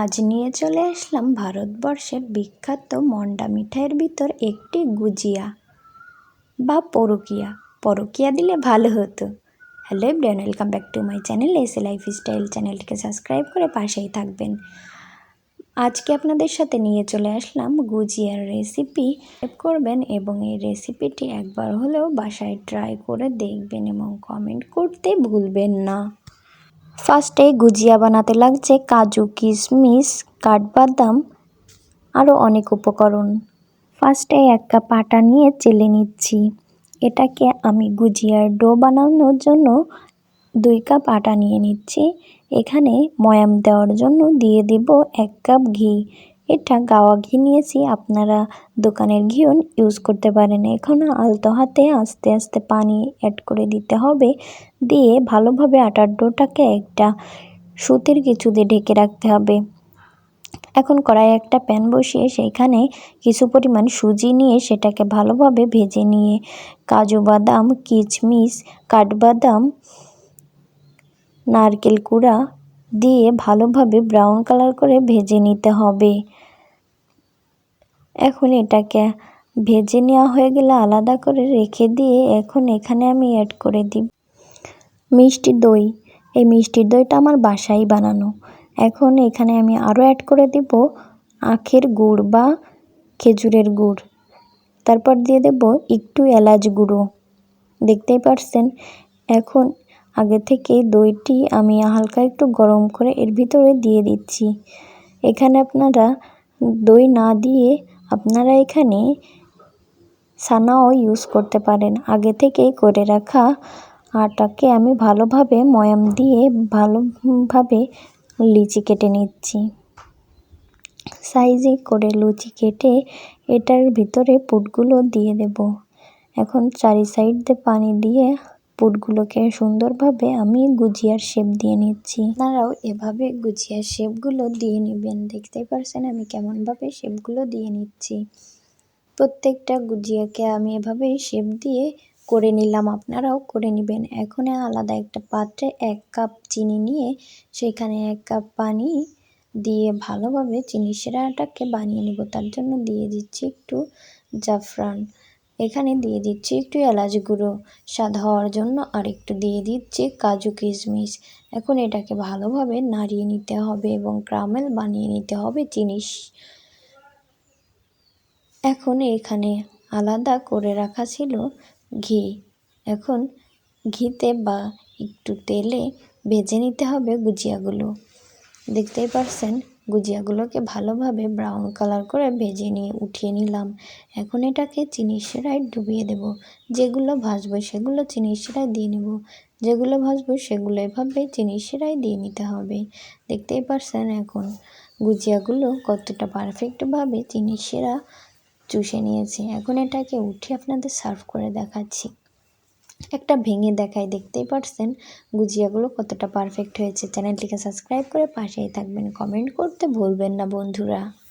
আজ নিয়ে চলে আসলাম ভারতবর্ষের বিখ্যাত মন্ডা মিঠাইয়ের ভিতর একটি গুজিয়া বা পরকিয়া। পরকিয়া দিলে ভালো হতো। Hello everyone, welcome back to my channel, এসে লাইফ স্টাইল চ্যানেলটিকে সাবস্ক্রাইব করে পাশেই থাকবেন। আজকে আপনাদের সাথে নিয়ে চলে আসলাম গুজিয়ার রেসিপি। করবেন এবং এই রেসিপিটি একবার হলেও বাসায় ট্রাই করে দেখবেন এবং কমেন্ট করতে ভুলবেন না। ফার্স্টে গুজিয়া বানাতে লাগছে কাজু, কিশমিশ, কাঠবাদাম আরও অনেক উপকরণ। ফার্স্টে এক কাপ আটা নিয়ে চেলে নিচ্ছি। এটাকে আমি গুজিয়ার ডো বানানোর জন্য দুই কাপ আটা নিয়ে নিচ্ছি। এখানে ময়াম দেওয়ার জন্য দিয়ে দিব এক কাপ ঘি। এটা গাওয়া ঘি নিয়েছি। আপনারা দোকানের ঘিও ইউজ করতে পারেন। এখন আলতো হাতে আস্তে আস্তে পানি অ্যাড করে দিতে হবে। দিয়ে ভালোভাবে আটার ডোটাকে একটা সুতির কিছু দিয়ে ঢেকে রাখতে হবে। এখন কড়াই একটা প্যান বসিয়ে সেইখানে কিছু পরিমাণ সুজি নিয়ে সেটাকে ভালোভাবে ভেজে নিয়ে কাজু বাদাম, কিচমিচ, কাঠবাদাম, নারকেল কুড়া দিয়ে ভালোভাবে ব্রাউন কালার করে ভেজে নিতে হবে। এখন এটাকে ভেজে নেওয়া হয়ে গেলে আলাদা করে রেখে দিয়ে এখন এখানে আমি অ্যাড করে দিই মিষ্টি দই। এই মিষ্টির দইটা আমার বাসায় বানানো। এখন এখানে আমি আরও অ্যাড করে দেব আখের গুড় বা খেজুরের গুড়। তারপর দিয়ে দেব একটু এলাচ গুঁড়ো। দেখতেই পারছেন? এখন আগে থেকে দইটি আমি হালকা একটু গরম করে এর ভিতরে দিয়ে দিচ্ছি। এখানে আপনারা দই না দিয়ে আপনারা এখানে ছানাও ইউজ করতে পারেন। আগে থেকেই করে রাখা আটাকে আমি ভালোভাবে ময়াম দিয়ে ভালোভাবে লিচি কেটে নিচ্ছি। সাইজে করে লুচি কেটে এটার ভিতরে পুটগুলো দিয়ে দেব। এখন চারি সাইড দিয়ে পানি দিয়ে পুটগুলোকে সুন্দরভাবে আমি গুজিয়ার শেপ দিয়ে নিচ্ছি। আপনারাও এভাবে গুজিয়ার শেপগুলো দিয়ে নেবেন। দেখতেই পারছেন আমি কেমনভাবে শেপগুলো দিয়ে নিচ্ছি। প্রত্যেকটা গুজিয়াকে আমি এভাবেই শেপ দিয়ে করে নিলাম। আপনারাও করে নেবেন। এখন আলাদা একটা পাত্রে এক কাপ চিনি নিয়ে সেখানে এক কাপ পানি দিয়ে ভালোভাবে চিনি সেরাটাকে বানিয়ে নেব। তার জন্য দিয়ে দিচ্ছি একটু জাফরান। এখানে দিয়ে দিচ্ছি একটু এলাচ গুঁড়ো। স্বাদ হওয়ার জন্য আর একটু দিয়ে দিচ্ছি কাজু কিশমিশ। এখন এটাকে ভালোভাবে নাড়িয়ে নিতে হবে এবং ক্রামেল বানিয়ে নিতে হবে জিনিস। এখন এখানে আলাদা করে রাখা ছিল ঘি। এখন ঘিতে বা একটু তেলে ভেজে নিতে হবে গুজিয়াগুলো। দেখতেই পারছেন? গুজিয়াগুলোকে ভালোভাবে ব্রাউন কালার করে ভেজে নিয়ে উঠিয়ে নিলাম। এখন এটাকে চিনির সেরায় ডুবিয়ে দেব। যেগুলো ভাজবো সেগুলো চিনির সেরায় দিয়ে নেব। যেগুলো ভাজবো সেগুলো এভাবে চিনির সেরায় দিয়ে নিতে হবে। দেখতেই পারছেন এখন গুজিয়াগুলো কতটা পারফেক্টভাবে চিনির সেরা চুষে নিয়েছি। এখন এটাকে উঠে আপনাদের সার্ভ করে দেখাচ্ছি। একটা ভেঙে দেখায়, দেখতেই পারছেন? গুজিয়াগুলো কতটা পারফেক্ট হয়েছে। চ্যানেলটিকে সাবস্ক্রাইব করে পাশেই থাকবেন। কমেন্ট করতে ভুলবেন না, বন্ধুরা।